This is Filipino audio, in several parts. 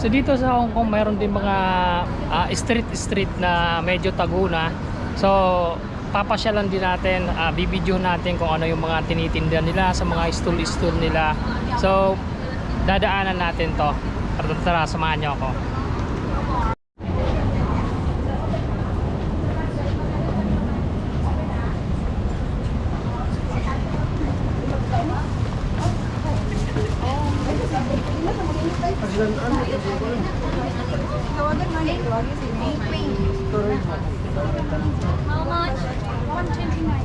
So dito sa Hong Kong mayroon din mga ah, street street na medyo tago na. So papasyalan din natin, uh, bibidyo natin kung ano yung mga tinitinda nila sa mga stool-stool nila. So dadaanan natin to. Tara, tara samahan niyo ako. How much? 129.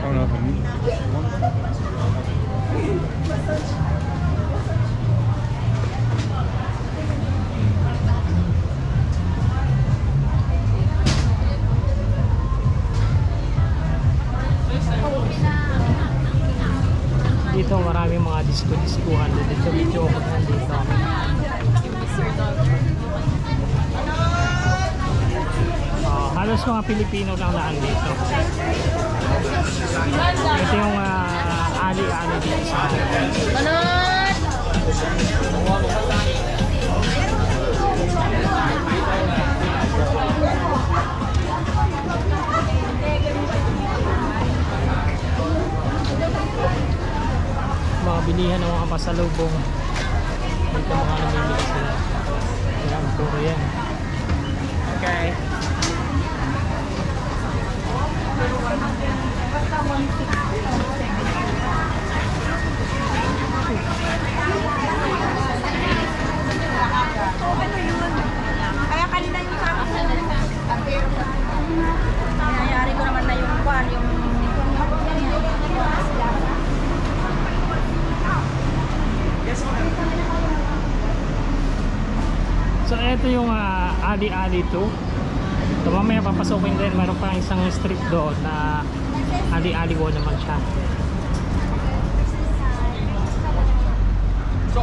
Oh no, for me. Dito maraming mga disco-discohan din. Dito medyo ako na dito. Oh, halos mga Pilipino lang naan dito. Ito yung ah, ali-ali dito sa mga bilihan ng mga pasalubong. Dito mga namimili sila. Yan, puro yan. Okay. So ito yung ah, Ali-Ali 2. So mamaya papasokin din. Meron pa isang street doon na Ali-Ali 1 naman siya. So,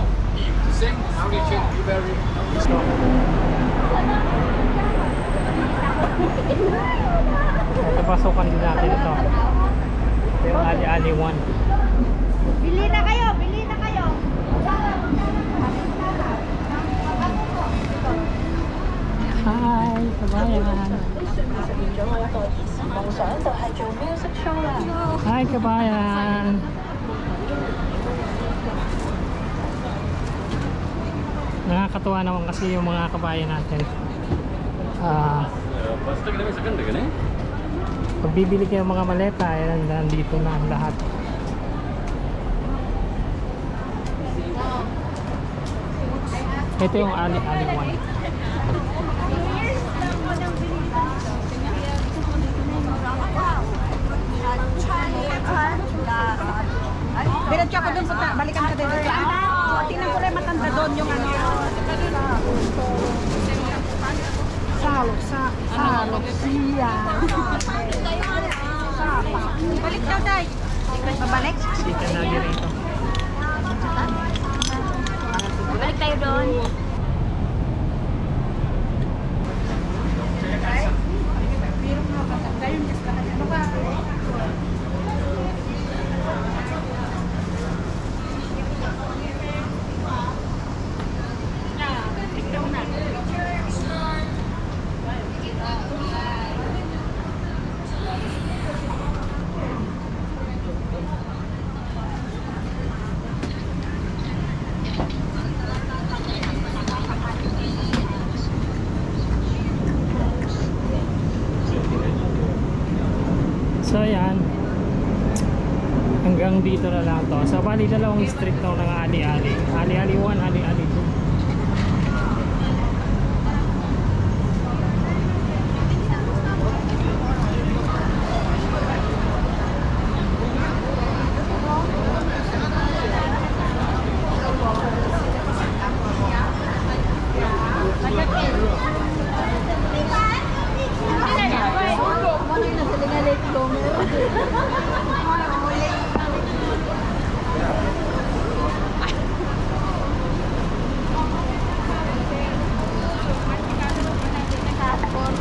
ito pasokan din natin ito. Ito yung Ali-Ali 1. Bili na kayo, bili na kayo. Hi, kabayan. Hi, kabayan. Nakakatuwa naman kasi yung mga kabayan natin. Ah, pag bibili kayo mga maleta, yan, nandito na ang lahat. Ito yung Ali Ali 1. Dun, punta, balikan ka din. Oh, tingnan ko rin matanda doon yung ano. Salo, sa, salo, siya. Balik daw, day. Babalik? Balik tayo doon. So yan. Hanggang dito na lang to. So bali dalawang street to ng Ali-Ali. Ali-Ali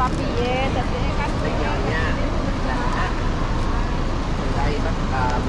papilleta, tiene cartulina. Ahí va a estar,